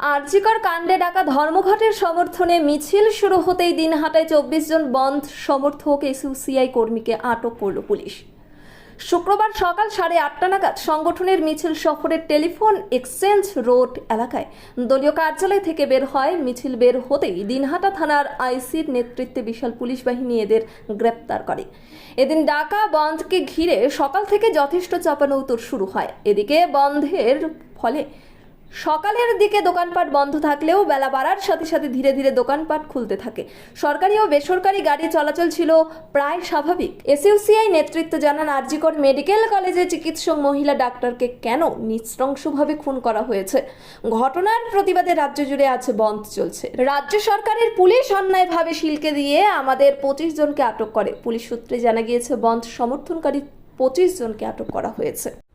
আরজিকর কাণ্ডে ডাকা ধর্মঘটের সমর্থনে মিছিল শুরু হতেই দিনহাটায় চব্বিশ জন বন্ধ সমর্থক এসইউসিআই কর্মীকে আটক করল পুলিশ। শুক্রবার সকাল সাড়ে আটটা নাগাদ সংগঠনের মিছিল শহরের টেলিফোন এক্সচেঞ্জ রোড এলাকায় দলীয় কার্যালয় থেকে বের হয়। মিছিল বের হতেই দিনহাটা থানার আইসির নেতৃত্বে বিশাল পুলিশ বাহিনী এদের গ্রেপ্তার করে। এদিন ডাকা বন্ধকে ঘিরে সকাল থেকে যথেষ্ট চাপানৌতর শুরু হয়। এদিকে বন্ধের ফলে সকালের দিকে দোকানপাট বন্ধ থাকলেও বেলা বাড়ার সাথে সাথে ধীরে ধীরে দোকানপাট খুলতে থাকে। সরকারি ও বেসরকারি গাড়ি চলাচল ছিল প্রায় স্বাভাবিক। এসইউসিআই নেতৃত্ব জানান, আরজিকর মেডিকেল কলেজে চিকিৎসক মহিলা ডাক্তারকে কেন নৃশংসভাবে খুন করা হয়েছে? ঘটনার প্রতিবাদে রাজ্য জুড়ে আছে বন্ধ চলছে। রাজ্য সরকারের পুলিশ অন্যায়ভাবে শিলকে দিয়ে আমাদের পঁচিশ জনকে আটক করে। পুলিশ সূত্রে জানা গিয়েছে, বন্ধ সমর্থনকারী পঁচিশ জনকে আটক করা হয়েছে।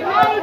Hard!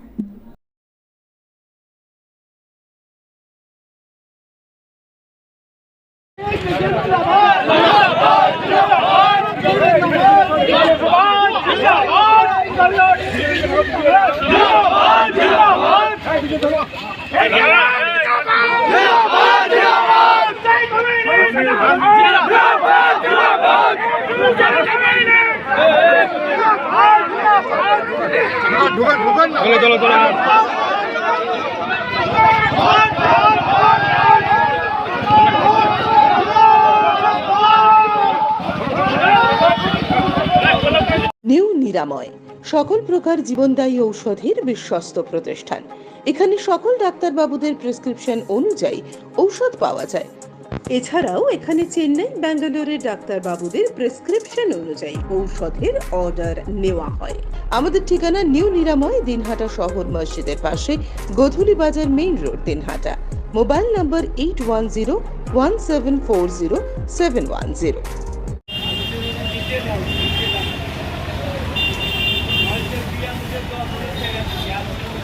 চলো চলো চলো নিউ নিরাময় সকল প্রকার জীবনদায়ী ঔষধের বিশ্বস্ত প্রতিষ্ঠান। এখানে সকল ডাক্তারবাবুদের প্রেসক্রিপশন অনুযায়ী ঔষধ পাওয়া যায়। এছাড়াও এখানে চেন্নাই ব্যাঙ্গালোরের ডাক্তারবাবুদের প্রেসক্রিপশন অনুযায়ী ঔষধের অর্ডার নেওয়া হয়। আমাদের ঠিকানা নিউ নিরাময় দিনহাটা শহর মসজিদের পাশে Godhuli Bazar main road Dinhata. Mobile number eight one zero one seven four zero seven one zero.